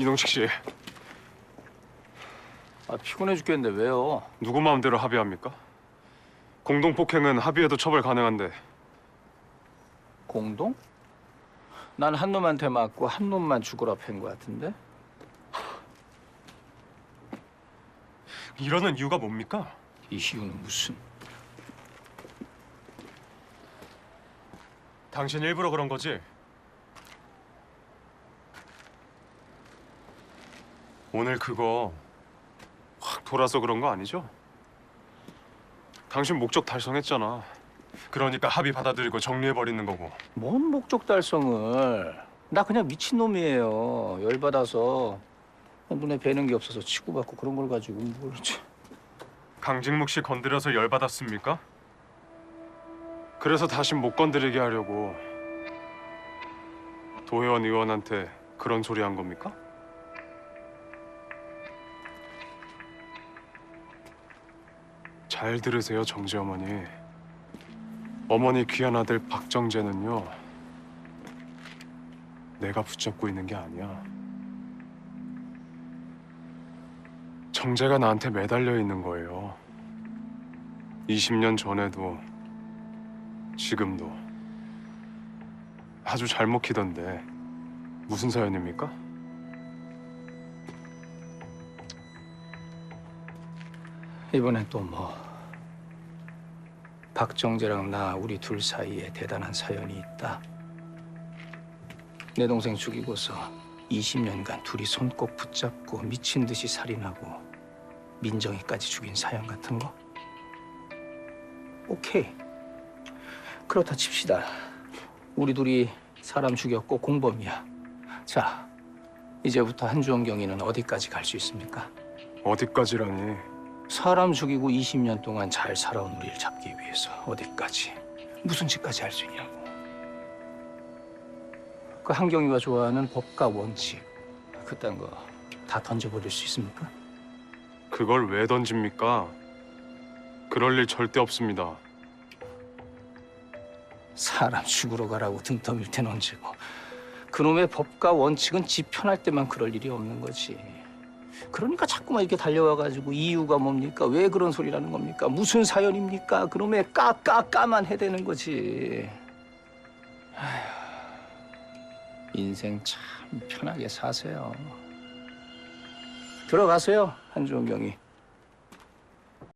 이동식 씨, 아 피곤해 죽겠는데 왜요? 누구 마음대로 합의합니까? 공동 폭행은 합의해도 처벌 가능한데 공동? 난 한 놈한테 맞고 한 놈만 죽으라 팬 거 같은데? 이러는 이유가 뭡니까? 이 이유는 무슨? 당신 일부러 그런 거지? 오늘 그거 확 돌아서 그런 거 아니죠? 당신 목적 달성했잖아. 그러니까 합의 받아들이고 정리해버리는 거고. 뭔 목적 달성을? 나 그냥 미친 놈이에요. 열 받아서 눈에 뵈는 게 없어서 치고받고 그런 걸 가지고 뭘? 참. 강직묵 씨 건드려서 열받았습니까? 그래서 다시 못 건드리게 하려고 도혜원 의원한테 그런 소리 한 겁니까? 잘 들으세요, 정재 어머니. 어머니 귀한 아들 박정재는요. 내가 붙잡고 있는 게 아니야. 정재가 나한테 매달려 있는 거예요. 20년 전에도 지금도 아주 잘 먹히던데 무슨 사연입니까? 이번엔 또 뭐? 박정재랑 나 우리 둘 사이에 대단한 사연이 있다. 내 동생 죽이고서 20년간 둘이 손꼭 붙잡고 미친 듯이 살인하고 민정이까지 죽인 사연 같은 거? 오케이. 그렇다 칩시다. 우리 둘이 사람 죽였고 공범이야. 자, 이제부터 한주원 경위는 어디까지 갈 수 있습니까? 어디까지라니? 사람 죽이고 20년 동안 잘 살아온 우리를 잡기 위해서 어디까지 무슨 짓까지 할 수 있냐고. 그 한경이가 좋아하는 법과 원칙 그딴 거 다 던져버릴 수 있습니까? 그걸 왜 던집니까? 그럴 일 절대 없습니다. 사람 죽으러 가라고 등 떠밀 땐 언제고 그놈의 법과 원칙은 지 편할 때만 그럴 일이 없는 거지. 그러니까 자꾸만 이렇게 달려와가지고 이유가 뭡니까? 왜 그런 소리라는 겁니까? 무슨 사연입니까? 그놈의 까까까만 해대는 거지. 인생 참 편하게 사세요. 들어가세요, 한주원 경이.